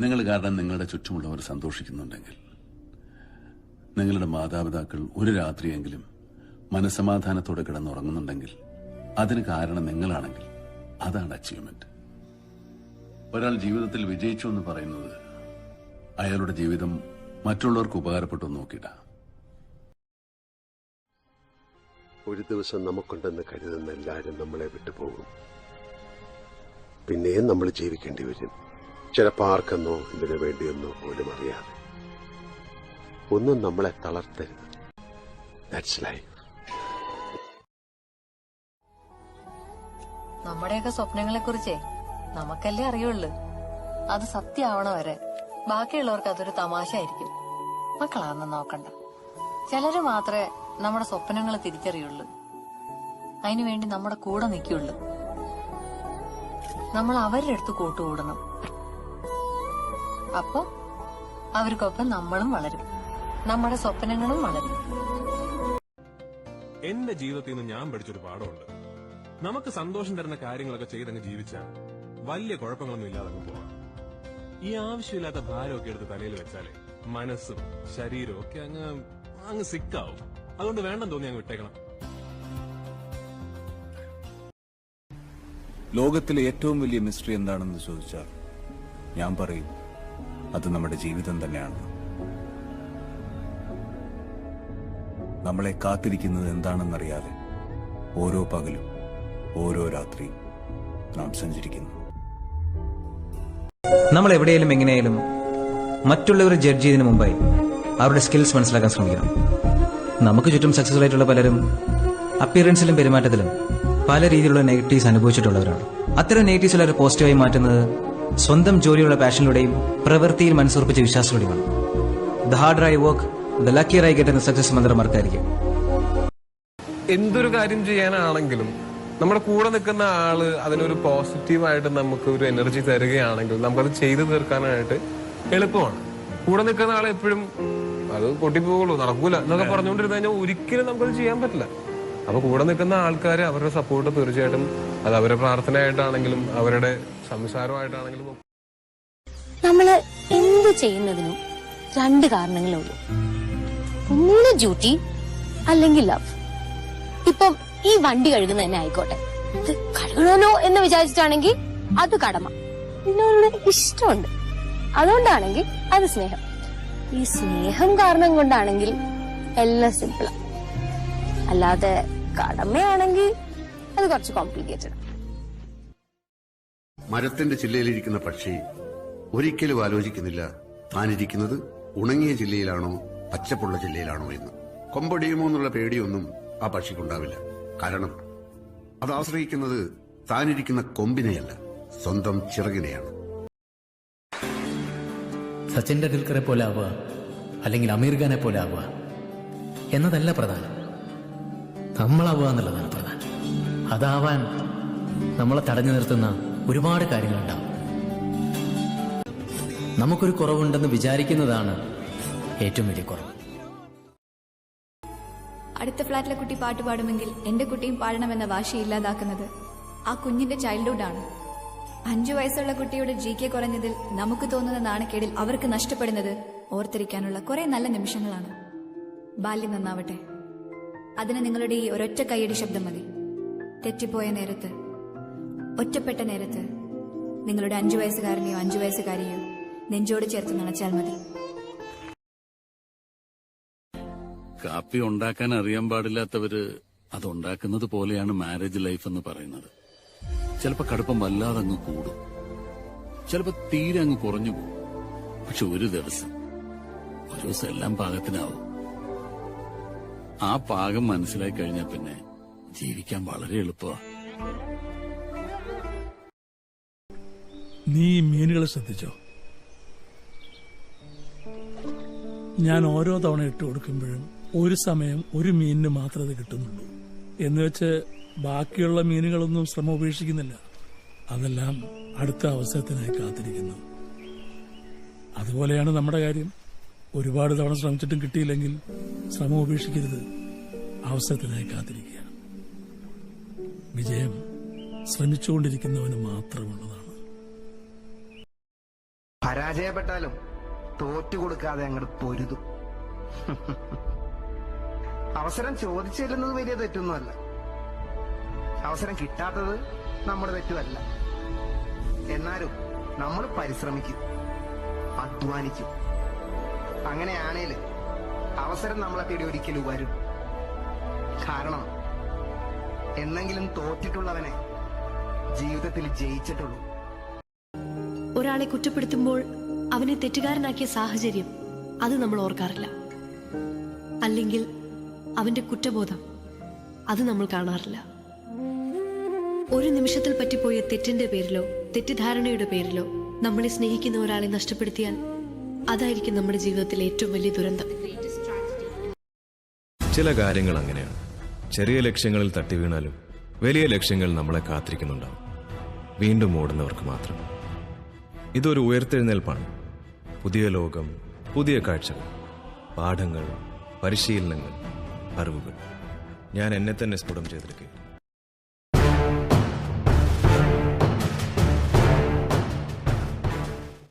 നിങ്ങൾ കാരണം നിങ്ങളുടെ ചുറ്റുമുള്ളവർ സന്തോഷിക്കുന്നുണ്ടെങ്കിൽ നിങ്ങളുടെ മാതാപിതാക്കൾ ഒരു രാത്രിയെങ്കിലും മനസമാധാനത്തോടെ കിടന്നുറങ്ങുന്നുണ്ടെങ്കിൽ അതിന് കാരണം നിങ്ങളാണെങ്കിൽ അതാണ് അച്ചീവ്മെന്റ് ഒരാൾ ജീവിതത്തിൽ വിജയിച്ചു എന്ന് പറയുന്നത് അയാളുടെ ജീവിതം മറ്റുള്ളവർക്ക് ഉപകാരപ്പെട്ടു എന്ന് ഒരു ദിവസം നമുക്കുണ്ടെന്ന് കരുതുന്ന എല്ലാവരും നമ്മളെ വിട്ടുപോകും. പിന്നെയും നമ്മൾ ജീവിക്കേണ്ടി വരും. ചിലപ്പോൾ ആർക്കെന്നോ ഇതിനു വേണ്ടിയൊന്നോ പോലും അറിയാതെ. ഒന്നും നമ്മളെ തളർത്തരുത്. ദാറ്റ്സ് ലൈഫ് നമ്മുടെയൊക്കെ സ്വപ്നങ്ങളെ കുറിച്ചേ നമുക്കല്ലേ അറിയുള്ളൂ? അത് സത്യമാവണ വരെ. ബാക്കിയുള്ളവർക്ക് അതൊരു തമാശ ആയിരിക്കും മക്കളാണെന്ന് നോക്കണ്ട. ചിലര് മാത്രമേ നമ്മുടെ സ്വപ്നങ്ങൾ തിരിച്ചറിയുള്ളൂ. അതിനുവേണ്ടി നമ്മുടെ കൂടെ നിൽക്കുള്ളൂ. നമ്മൾ അവരുടെ അടുത്ത് കൂട്ടുകൂടണം. അപ്പൊ അവർക്കൊപ്പം നമ്മളും വളരും. നമ്മുടെ സ്വപ്നങ്ങളും വളരും. എന്റെ ജീവിതത്തിൽ നിന്ന് ഞാൻ പഠിച്ചൊരു പാഠമുണ്ട്. നമുക്ക് സന്തോഷം തരുന്ന കാര്യങ്ങളൊക്കെ ചെയ്തങ്ങ് ജീവിച്ചാൽ വലിയ കുഴപ്പങ്ങളൊന്നും ഇല്ലാതെ പോവാം. ഈ ആവശ്യമില്ലാത്ത ഭാരമൊക്കെ എടുത്ത് തലയിൽ വെച്ചാലേ മനസ്സും ശരീരവും ഒക്കെ അങ്ങ് അങ്ങ് സിക്കാവും അതുകൊണ്ട് വേണ്ടെന്ന് തോന്നി അങ്ങ് വിട്ടേക്കണം. ലോകത്തിലെ ഏറ്റവും വലിയ മിസ്റ്ററി എന്താണെന്ന് ചോദിച്ചാൽ ഞാൻ പറയും. അത് നമ്മുടെ ജീവിതം തന്നെയാണ്. നമ്മളെ കാത്തിരിക്കുന്നത് എന്താണെന്നറിയാതെ ഓരോ പകലും ഓരോ രാത്രിയും നാം സഞ്ചരിക്കുന്നു. നമ്മൾ എവിടെയെങ്കിലും എങ്ങനെയായാലും മറ്റുള്ളവരെ ജഡ്ജ് ചെയ്തതിനു മുമ്പായി അവരുടെ സ്കിൽസ് മനസ്സിലാക്കാൻ ശ്രമിക്കണം. നമുക്ക് ചുറ്റും സക്സസ്ഫുൾ ആയിട്ടുള്ള പലരും അപ്പിയറൻസിലും പെരുമാറ്റത്തിലും പല രീതിയിലുള്ള നെഗറ്റീവ്സ് അനുഭവിച്ചിട്ടുള്ളവരാണ്. അത്തരം നെഗറ്റീവ്സ് എല്ലാവരും പോസിറ്റീവായി മാറ്റുന്നത് സ്വന്തം ജോലിയുള്ള പാഷനിലൂടെയും പ്രവൃത്തിയിൽ മനസ്സുറപ്പിച്ച വിശ്വാസത്തിലൂടെയുമാണ് the harder I work the lucky I get എന്ന സക്സസ് മന്ത്രം മറക്കായിരിക്കും എന്തൊരു കാര്യം ചെയ്യാനാണെങ്കിലും നമ്മുടെ കൂടെ നിൽക്കുന്ന ആൾ അതിനൊരു പോസിറ്റീവായിട്ട് നമുക്ക് ഒരു എനർജി തരികയാണെങ്കിൽ നമുക്കത് ചെയ്തു തീർക്കാനായിട്ട് എളുപ്പമാണ്. കൂടെ നിൽക്കുന്ന ആൾ എപ്പോഴും അത് പൊട്ടിപ്പോകുള്ളൂ നടക്കൂല എന്നൊക്കെ പറഞ്ഞുകൊണ്ടിരുന്നു കഴിഞ്ഞാൽ ഒരിക്കലും നമുക്കത് ചെയ്യാൻ പറ്റില്ല. അപ്പൊ കൂടെ നിൽക്കുന്ന ആൾക്കാർ അവരുടെ സപ്പോർട്ട് തീർച്ചയായിട്ടും അത് അവരുടെ പ്രാർത്ഥനയായിട്ടാണെങ്കിലും അവരുടെ സംസാരമായിട്ടാണെങ്കിലും നമ്മൾ എന്ത് ചെയ്യുന്നതിനും രണ്ട് കാരണങ്ങളേ ഉള്ളൂ. ഒന്ന് ഡ്യൂട്ടി അല്ലെങ്കിൽ ലവ് ഇപ്പം ഈ വണ്ടി കഴുകുന്ന തന്നെ ആയിക്കോട്ടെ. ഇത് കഴുകണമല്ലോ എന്ന് വിചാരിച്ചിട്ടാണെങ്കിൽ അത് കടമ. ഇതിനോടുള്ള ഇഷ്ടമുണ്ട്. അതുകൊണ്ടാണെങ്കിൽ അത് സ്നേഹം. ഈ സ്നേഹം കാരണം കൊണ്ടാണെങ്കിൽ എല്ലാം സിമ്പിളാ അല്ലാതെ കടമയാണെങ്കിൽ അത് കുറച്ച് കോംപ്ലിക്കേറ്റഡ് മരത്തിന്റെ ചില്ലയിലിരിക്കുന്ന പക്ഷി ഒരിക്കലും ആലോചിക്കുന്നില്ല താനിരിക്കുന്നത് ഉണങ്ങിയ ജില്ലയിലാണോ പച്ചപ്പുള്ള ജില്ലയിലാണോ എന്ന്. കൊമ്പടിയുമോ എന്നുള്ള പേടിയൊന്നും ആ പക്ഷിക്കുണ്ടാവില്ല. കാരണം അത് ആശ്രയിക്കുന്നത് താനിരിക്കുന്ന കൊമ്പിനെയല്ല സ്വന്തം ചിറകിനെയാണ്. സച്ചിൻ ടെണ്ടുൽക്കറെ പോലെ ആവുക അല്ലെങ്കിൽ അമീർ ഖാനെ പോലെ ആവുക എന്നതല്ല പ്രധാനം. നമ്മളാവുക എന്നുള്ളതാണ് പ്രധാനം. അതാവാൻ നമ്മളെ തടഞ്ഞു നിർത്തുന്ന ഒരുപാട് കാര്യങ്ങളുണ്ടാവും. നമുക്കൊരു കുറവുണ്ടെന്ന് വിചാരിക്കുന്നതാണ് ഏറ്റവും വലിയ കുറവ്. അടുത്ത ഫ്ലാറ്റിലെ കുട്ടി പാട്ട് പാടുമെങ്കിൽ എന്റെ കുട്ടിയും പാടണമെന്ന വാശി ഇല്ലാതാക്കുന്നത് ആ കുഞ്ഞിന്റെ ചൈൽഡ്ഹുഡ് ആണ്. അഞ്ചു വയസ്സുള്ള കുട്ടിയുടെ ജി കെ കുറഞ്ഞതിൽ നമുക്ക് തോന്നുന്ന നാണക്കേടിൽ അവർക്ക് നഷ്ടപ്പെടുന്നത് ഓർത്തിരിക്കാനുള്ള കുറെ നല്ല നിമിഷങ്ങളാണ്. ബാല്യം നന്നാവട്ടെ. അതിന് നിങ്ങളുടെ ഈ ഒരൊറ്റ കൈയടി ശബ്ദം മതി. തെറ്റിപ്പോയ നേരത്ത് ഒറ്റപ്പെട്ട നേരത്ത് നിങ്ങളുടെ അഞ്ചു വയസ്സുകാരനെയോ അഞ്ചു വയസ്സുകാരിയോ നെഞ്ചോട് ചേർത്ത് നനച്ചാൽ മതി. കാപ്പി ഉണ്ടാക്കാൻ അറിയാൻ പാടില്ലാത്തവര് അത് ഉണ്ടാക്കുന്നത് പോലെയാണ് മാരേജ് ലൈഫ് എന്ന് പറയുന്നത്. ചിലപ്പോ കടുപ്പം വല്ലാതെ അങ്ങ് കൂടും. ചിലപ്പോ തീരെ അങ്ങ് കുറഞ്ഞു പോകും. പക്ഷെ ഒരു ദിവസം ഒരു ദിവസം എല്ലാം പാകത്തിനാവും. ആ പാകം മനസ്സിലാക്കി കഴിഞ്ഞാൽ പിന്നെ ജീവിക്കാൻ വളരെ എളുപ്പമാണ് നീ മീനുകളെ ശ്രദ്ധിച്ചോ? ഞാൻ ഓരോ തവണ ഇട്ട് കൊടുക്കുമ്പോഴും ഒരു സമയം ഒരു മീനിന് മാത്രമേ അത് കിട്ടുന്നുള്ളൂ. എന്ന് വെച്ച് ബാക്കിയുള്ള മീനുകളൊന്നും ശ്രമം ഉപേക്ഷിക്കുന്നില്ല. അതെല്ലാം അടുത്ത അവസരത്തിനായി കാത്തിരിക്കുന്നു. അതുപോലെയാണ് നമ്മുടെ കാര്യം. ഒരുപാട് തവണ ശ്രമിച്ചിട്ടും കിട്ടിയില്ലെങ്കിൽ ശ്രമം ഉപേക്ഷിക്കരുത്. അവസരത്തിനായി കാത്തിരിക്കുക. വിജയം ശ്രമിച്ചുകൊണ്ടിരിക്കുന്നവന് മാത്രമുള്ളതാണ്. പരാജയപ്പെട്ടാലും തോറ്റു കൊടുക്കാതെ അങ്ങോട്ട് പൊരുതും. അവസരം ചോദിച്ചിരുന്നത് വലിയ തെറ്റൊന്നുമല്ല. അവസരം കിട്ടാത്തത് നമ്മുടെ തെറ്റുമല്ല. എന്നാലും നമ്മൾ പരിശ്രമിക്കും അധ്വാനിക്കും. അങ്ങനെയാണേൽ അവസരം നമ്മളെ തേടി ഒരിക്കലും വരും. കാരണം എന്നെങ്കിലും തോറ്റിട്ടുള്ളവനെ ജീവിതത്തിൽ ജയിച്ചിട്ടുള്ളൂ. ഒരാളെ കുറ്റപ്പെടുത്തുമ്പോൾ അവനെ തെറ്റുകാരനാക്കിയ സാഹചര്യം അത് നമ്മൾ ഓർക്കാറില്ല. അല്ലെങ്കിൽ അവന്റെ കുറ്റബോധം അത് നമ്മൾ കാണാറില്ല. ഒരു നിമിഷത്തിൽ പറ്റിപ്പോയ തെറ്റിന്റെ പേരിലോ തെറ്റിദ്ധാരണയുടെ പേരിലോ നമ്മളെ സ്നേഹിക്കുന്ന ഒരാളെ നഷ്ടപ്പെടുത്തിയാൽ അതായിരിക്കും നമ്മുടെ ജീവിതത്തിലെ ഏറ്റവും വലിയ ദുരന്തം. ചില കാര്യങ്ങൾ അങ്ങനെയാണ്. ചെറിയ ലക്ഷ്യങ്ങളിൽ തട്ടി വീണാലും വലിയ ലക്ഷ്യങ്ങൾ നമ്മളെ കാത്തിരിക്കുന്നുണ്ടാവും. വീണ്ടും ഓടുന്നവർക്ക് മാത്രം. ഇതൊരു ഉയർത്തെഴുന്നേൽപ്പാണ്. പുതിയ ലോകം പുതിയ കാഴ്ചകൾ പാഠങ്ങൾ പരിശീലനങ്ങൾ അറിവുകൾ. ഞാൻ എന്നെ തന്നെ സ്ഫുടം ചെയ്തെടുക്കുകയും